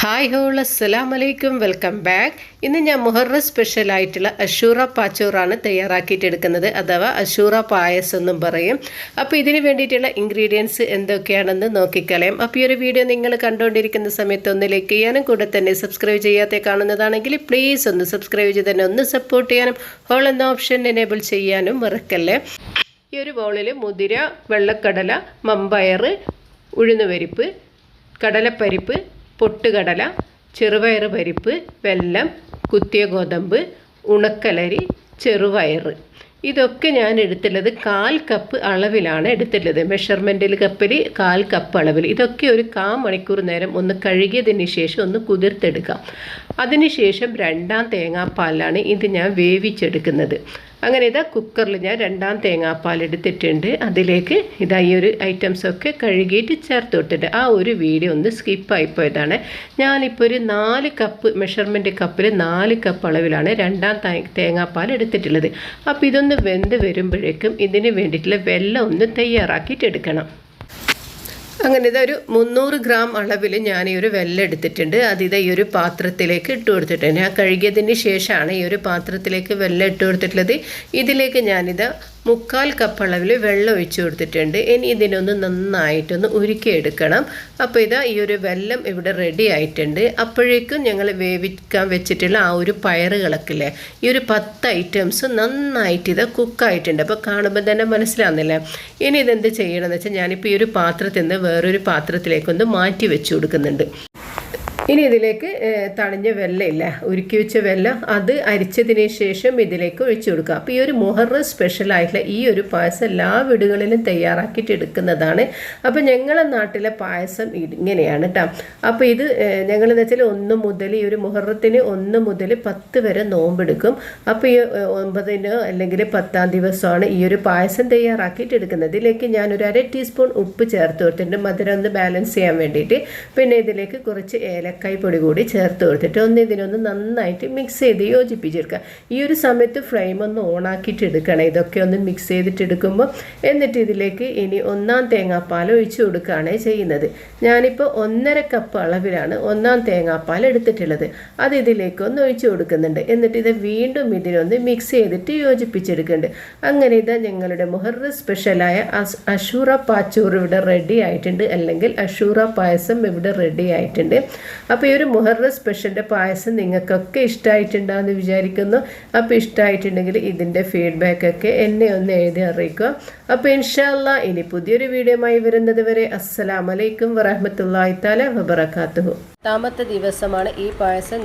Hi whole അസ്സലാം വലൈക്കും welcome back ഇന്ന് ഞാൻ മുഹറ സ്പെഷ്യൽ ആയിട്ടുള്ള അഷൂറ പാച്ചോറാണ് തയ്യാറാക്കിയിട്ടെടുക്കുന്നത് അഥവാ അഷൂറ പായസം എന്നും പറയും. അപ്പോൾ ഇതിന് വേണ്ടിയിട്ടുള്ള ഇൻഗ്രീഡിയൻസ് എന്തൊക്കെയാണെന്ന് നോക്കിക്കളയാം. അപ്പോൾ ഈ ഒരു വീഡിയോ നിങ്ങൾ കണ്ടുകൊണ്ടിരിക്കുന്ന സമയത്ത് ഒന്ന് ലൈക്ക് ചെയ്യാനും കൂടെ തന്നെ സബ്സ്ക്രൈബ് ചെയ്യാത്ത കാണുന്നതാണെങ്കിൽ പ്ലീസ് ഒന്ന് സബ്സ്ക്രൈബ് ചെയ്ത് തന്നെ ഒന്ന് സപ്പോർട്ട് ചെയ്യാനും ഹോൾ എന്ന ഓപ്ഷൻ എനേബിൾ ചെയ്യാനും മറക്കല്ലേ? ഈ ഒരു ബൗളിൽ മുതിര വെള്ളക്കടല മമ്പയർ ഉഴുന്നുപരിപ്പ് കടലപ്പരിപ്പ് പൊട്ടുകടല ചെറുപയർ പരിപ്പ് വെല്ലം കുത്തിയ ഗോതമ്പ് ഉണക്കലരി ചെറുപയർ. ഇതൊക്കെ ഞാൻ എടുത്തുള്ളത് കാൽ കപ്പ് അളവിലാണ് എടുത്തുള്ളത്. മെഷർമെന്റിൽ കപ്പിൽ കാൽ കപ്പ് അളവിൽ ഇതൊക്കെ ഒരു കാ മണിക്കൂർ നേരം ഒന്ന് കഴുകിയതിന് ശേഷം ഒന്ന് കുതിർത്തെടുക്കാം. അതിനുശേഷം രണ്ടാം തേങ്ങാപ്പാലാണ് ഇത് ഞാൻ വേവിച്ചെടുക്കുന്നത്. അങ്ങനെ ഇതാ കുക്കറിൽ ഞാൻ രണ്ടാം തേങ്ങാപ്പാൽ എടുത്തിട്ടുണ്ട് അതിലേക്ക് ഇതാ ഈ ഒരു ഐറ്റംസൊക്കെ കഴുകിയിട്ട് ചേർത്ത് വിട്ടിട്ട് ആ ഒരു വീഡിയോ ഒന്ന് സ്കിപ്പായിപ്പോയതാണ് ഞാനിപ്പോൾ ഒരു നാല് കപ്പ് മെഷർമെന്റ് കപ്പിൽ നാല് കപ്പ് അളവിലാണ് രണ്ടാം തേങ്ങാപ്പാൽ എടുത്തിട്ടുള്ളത്. അപ്പോൾ ഇതൊന്ന് വെന്ത് വരുമ്പോഴേക്കും ഇതിന് വേണ്ടിയിട്ടുള്ള വെള്ളം ഒന്ന് തയ്യാറാക്കിയിട്ടെടുക്കണം അങ്ങനെ ഇതൊരു മുന്നൂറ് ഗ്രാം അളവിൽ ഞാൻ ഈ ഒരു വെല്ലം എടുത്തിട്ടുണ്ട് അത് ഈ ഒരു പാത്രത്തിലേക്ക് ഇട്ട് കൊടുത്തിട്ടുണ്ട്. ഞാൻ കഴുകിയതിന് ശേഷമാണ് ഈ ഒരു പാത്രത്തിലേക്ക് വെല്ലം ഇട്ട് കൊടുത്തിട്ടുള്ളത്. ഇതിലേക്ക് ഞാനിത് മുക്കാൽ കപ്പ് അളവിൽ വെള്ളം ഒഴിച്ച് കൊടുത്തിട്ടുണ്ട്. ഇനി ഇതിനൊന്ന് നന്നായിട്ടൊന്ന് ഉരുക്കിയെടുക്കണം. അപ്പോൾ ഇതാ ഈ ഒരു വെല്ലം ഇവിടെ റെഡി ആയിട്ടുണ്ട്. അപ്പോഴേക്കും ഞങ്ങൾ വേവിക്കാൻ വെച്ചിട്ടുള്ള ആ ഒരു പയറുകളൊക്കെ ഈ ഒരു പത്ത് ഐറ്റംസ് നന്നായിട്ട് ഇത് കുക്കായിട്ടുണ്ട് അപ്പോൾ കാണുമ്പോൾ തന്നെ മനസ്സിലാവുന്നില്ല? ഇനി ഇതെന്ത് ചെയ്യണമെന്ന് വെച്ചാൽ ഞാനിപ്പോൾ ഈ ഒരു പാത്രത്തിൽ നിന്ന് വേറൊരു പാത്രത്തിലേക്കൊന്ന് മാറ്റി വെച്ച് കൊടുക്കുന്നുണ്ട്. ഇനി ഇതിലേക്ക് തണിഞ്ഞ വെല്ലയില്ല ഉരുക്കി വെച്ച വെല്ലം അത് അരിച്ചതിന് ശേഷം ഇതിലേക്ക് ഒഴിച്ചു കൊടുക്കുക. അപ്പോൾ ഈ ഒരു മുഹറ സ്പെഷ്യൽ ആയിട്ടുള്ള ഈ ഒരു പായസം എല്ലാ വീടുകളിലും തയ്യാറാക്കിയിട്ട് എടുക്കുന്നതാണ്. അപ്പോൾ ഞങ്ങളെ നാട്ടിലെ പായസം ഇങ്ങനെയാണ് കേട്ടോ അപ്പോൾ ഇത് ഞങ്ങളെന്ന് വെച്ചാൽ ഒന്ന് മുതൽ ഈ ഒരു മുഹറത്തിന് ഒന്ന് മുതൽ പത്ത് വരെ നോമ്പെടുക്കും. അപ്പോൾ ഈ ഒമ്പതിനോ അല്ലെങ്കിൽ പത്താം ദിവസമാണ് ഈ ഒരു പായസം തയ്യാറാക്കിയിട്ട് എടുക്കുന്നത്. ഇതിലേക്ക് ഞാനൊരു അര ടീസ്പൂൺ ഉപ്പ് ചേർത്ത് കൊടുത്തിട്ടുണ്ട്. മധുരം ഒന്ന് ബാലൻസ് ചെയ്യാൻ വേണ്ടിയിട്ട്. പിന്നെ ഇതിലേക്ക് കുറച്ച് ഏലക്ക പൊടി കൂടി ചേർത്ത് കൊടുത്തിട്ട് ഒന്ന് ഇതിനൊന്ന് നന്നായിട്ട് മിക്സ് ചെയ്ത് യോജിപ്പിച്ചെടുക്കുക. ഈ ഒരു സമയത്ത് ഫ്ലെയിം ഒന്ന് ഓണാക്കിയിട്ട് എടുക്കണം. ഇതൊക്കെ ഒന്ന് മിക്സ് ചെയ്തിട്ട് എടുക്കുമ്പോൾ എന്നിട്ട് ഇതിലേക്ക് ഇനി ഒന്നാം തേങ്ങാപ്പാൽ ഒഴിച്ച് കൊടുക്കുകയാണ് ചെയ്യുന്നത്. ഞാനിപ്പോൾ ഒന്നര കപ്പ് അളവിലാണ് ഒന്നാം തേങ്ങാപ്പാൽ എടുത്തിട്ടുള്ളത്. അത് ഇതിലേക്ക് ഒന്ന് ഒഴിച്ച് കൊടുക്കുന്നുണ്ട്. എന്നിട്ട് ഇത് വീണ്ടും ഇതിനൊന്ന് മിക്സ് ചെയ്തിട്ട് യോജിപ്പിച്ചെടുക്കുന്നുണ്ട്. അങ്ങനെ ഇത് ഞങ്ങളുടെ മുഹറ സ്പെഷ്യലായ അഷൂറ പാച്ചൂർ ഇവിടെ റെഡി ആയിട്ടുണ്ട്. അല്ലെങ്കിൽ അഷൂറ പായസം ഇവിടെ റെഡി ആയിട്ടുണ്ട്. അപ്പോൾ ഈ ഒരു മുഹറ സ്പെഷ്യലിന്റെ പായസം നിങ്ങൾക്കൊക്കെ ഇഷ്ടമായിട്ടുണ്ടാകുമെന്ന് വിചാരിക്കുന്നു. അപ്പോൾ ഇഷ്ടമായിട്ടുണ്ടെങ്കിൽ ഇതിന്റെ ഫീഡ്ബാക്കൊക്കെ എന്നെ ഒന്ന് എഴുതി അറിയിക്കുക. അപ്പോൾ ഇൻഷാല്ല ഇനി പുതിയൊരു വീഡിയോയുമായി വരുന്നത് വരെ അസ്സലാമലൈക്കും വറഹമത്തല്ലാ താല വബർക്കാത്തു താമത്തെ ദിവസമാണ് ഈ പായസം